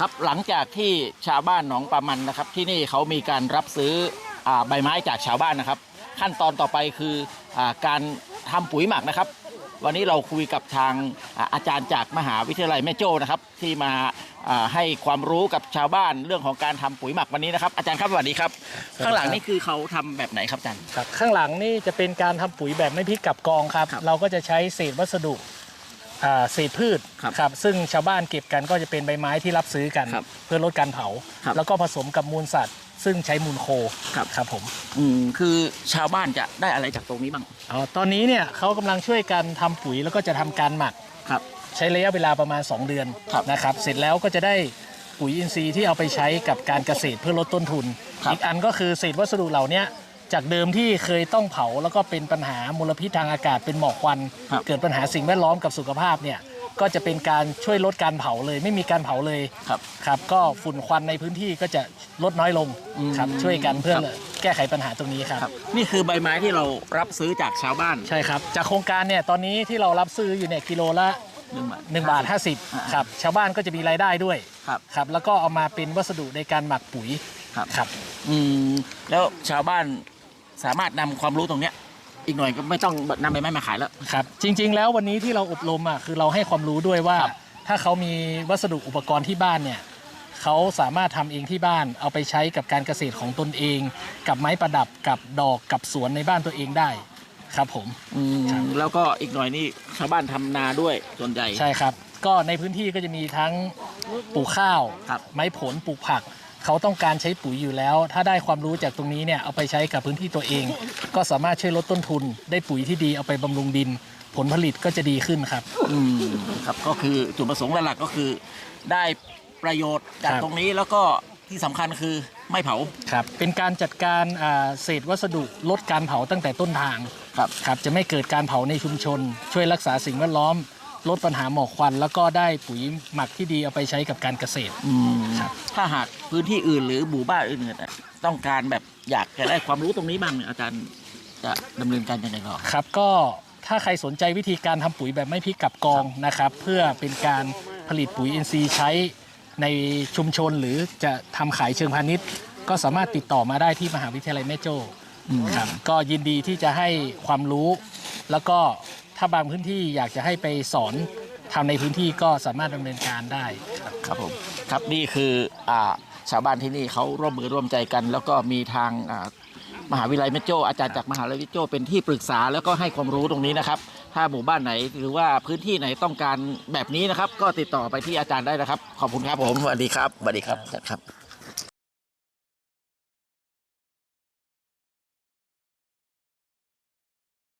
ครับหลังจากที่ชาวบ้านหนองปลามันนะครับ ที่นี่เขามีการรับซื้ออาใบไม้จากชาวบ้านนะครับ ขั้นตอนต่อไปคืออาการทำปุ๋ยหมักนะครับ วันนี้เราคุยกับทางอ่าอาจารย์จากมหาวิทยาลัยแม่โจ้นะครับ ที่มาอ่าให้ความรู้กับชาวบ้านเรื่องของการทำปุ๋ยหมักวันนี้นะครับอาจารย์ครับสวัสดีครับสวัสดีครับข้างหลังนี่คือเขาทำแบบไหนครับอาจารย์ครับข้างหลังนี่จะเป็นการทำปุ๋ยแบบไม่พริกกับกองครับครับ เราก็จะใช้เศษวัสดุ อ่าเศษพืชครับครับซึ่งชาวบ้านเก็บกันก็จะเป็นใบไม้ที่รับซื้อกัน ครับเพื่อลดการเผา ครับแล้วก็ผสมกับมูลสัตว์ ซึ่งใช้มูลโคครับ ครับผม อืมคือชาวบ้านจะได้อะไรจากตรงนี้บ้าง อ๋อตอนนี้เนี่ยเขากำลังช่วยกันทำปุ๋ยแล้วก็จะทำการหมัก ครับ ใช้ระยะเวลาประมาณ 2 เดือนครับนะครับ เสร็จแล้วก็จะได้ปุ๋ยอินทรีย์ที่เอาไปใช้กับการเกษตรเพื่อลดต้นทุน ครับอีกอันก็คือเศษวัสดุเหล่าเนี้ย จากเดิมที่เคยต้องเผาแล้วก็เป็นปัญหามลพิษทางอากาศเป็นหมอกควันครับเกิดปัญหาสิ่งแวดล้อมกับสุขภาพเนี่ยก็จะเป็นการช่วยลดการเผาเลย ไม่มีการเผาเลยครับครับ ก็ฝุ่นควันในพื้นที่ก็จะลดน้อยลงอืมครับช่วยกันเพื่อครับแก้ไขปัญหาตรงนี้ครับครับ นี่คือใบไม้ที่เรารับซื้อจากชาวบ้านใช่ครับ จากโครงการเนี่ยตอนนี้ที่เรารับซื้ออยู่เนี่ยกิโลละหนึ่งบาท1บาทอ่า50ครับชาวบ้านก็จะมีรายได้ด้วยครับครับ แล้วก็เอามาเป็นวัสดุในการหมักปุ๋ยครับครับอืมแล้วชาวบ้าน สามารถนำความรู้ตรงเนี้ยอีกหน่อยก็ไม่ต้องนำใบไม้มาขายแล้ว ครับจริง ๆ แล้ววันนี้ที่เราอบรมอะคือเราให้ความรู้ด้วยว่า ครับถ้าเขามีวัสดุอุปกรณ์ที่บ้านเนี่ยเขาสามารถทำเองที่บ้าน เอาไปใช้กับการเกษตรของตนเอง กับไม้ประดับกับดอกกับสวนในบ้านตัวเองได้ครับผม อืมครับ แล้วก็อีกหน่อยนี่ชาวบ้านทำนาด้วยส่วนใหญ่ ใช่ครับ ก็ในพื้นที่ก็จะมีทั้งปลูกข้าว ครับ ไม้ผลปลูกผัก เขาต้องการใช้ปุ๋ยอยู่แล้ว ถ้าได้ความรู้จากตรงนี้เนี่ยเอาไปใช้กับพื้นที่ตัวเอง ก็สามารถช่วยลดต้นทุน ได้ปุ๋ยที่ดีเอาไปบำรุงดิน ผลผลิตก็จะดีขึ้นครับ อืมครับก็คือจุดประสงค์หลักๆก็คือ ได้ประโยชน์จากครับ ตรงนี้แล้วก็ที่สำคัญคือไม่เผาครับ เป็นการจัดการอ่าเศษวัสดุลดการเผาตั้งแต่ต้นทาง ครับ ครับจะไม่เกิดการเผาในชุมชน ช่วยรักษาสิ่งแวดล้อม ลดปัญหาหมอกควัน แล้วก็ได้ปุ๋ยหมักที่ดีเอาไปใช้กับการเกษตรอืมครับถ้าหากพื้นที่อื่นหรือหมู่บ้านอื่นๆน่ะต้องการแบบอยากจะได้ความรู้ตรงนี้บ้างเนี่ยอาจารย์จะดำเนินการยังไงต่อ ครับก็ถ้าใครสนใจวิธีการทำปุ๋ยแบบไม่พริกกับกองนะครับ เพื่อเป็นการผลิตปุ๋ยอินทรีย์ใช้ในชุมชนหรือจะทำขายเชิงพาณิชย์ ก็สามารถติดต่อมาได้ที่มหาวิทยาลัยแม่โจ้อืมครับก็ยินดีที่จะให้ความรู้ แล้วก็ ถ้าบางพื้นที่อยากจะให้ไปสอนทำในพื้นที่ก็สามารถดำเนินการได้ครับครับผมครับนี่คืออ่าชาวบ้านที่นี่เขาร่วมมือร่วมใจกัน แล้วก็มีทางอ่ามหาวิทยาลัยแม่โจ้อาจารย์จากมหาวิทยาลัยแม่โจ้เป็นที่ปรึกษาแล้วก็ให้ความรู้ตรงนี้นะครับ ถ้าหมู่บ้านไหนหรือว่าพื้นที่ไหนต้องการแบบนี้นะครับ ก็ติดต่อไปที่อาจารย์ได้นะครับ ขอบคุณครับผมสวัสดีครับสวัสดีครับอาจารย์ครับ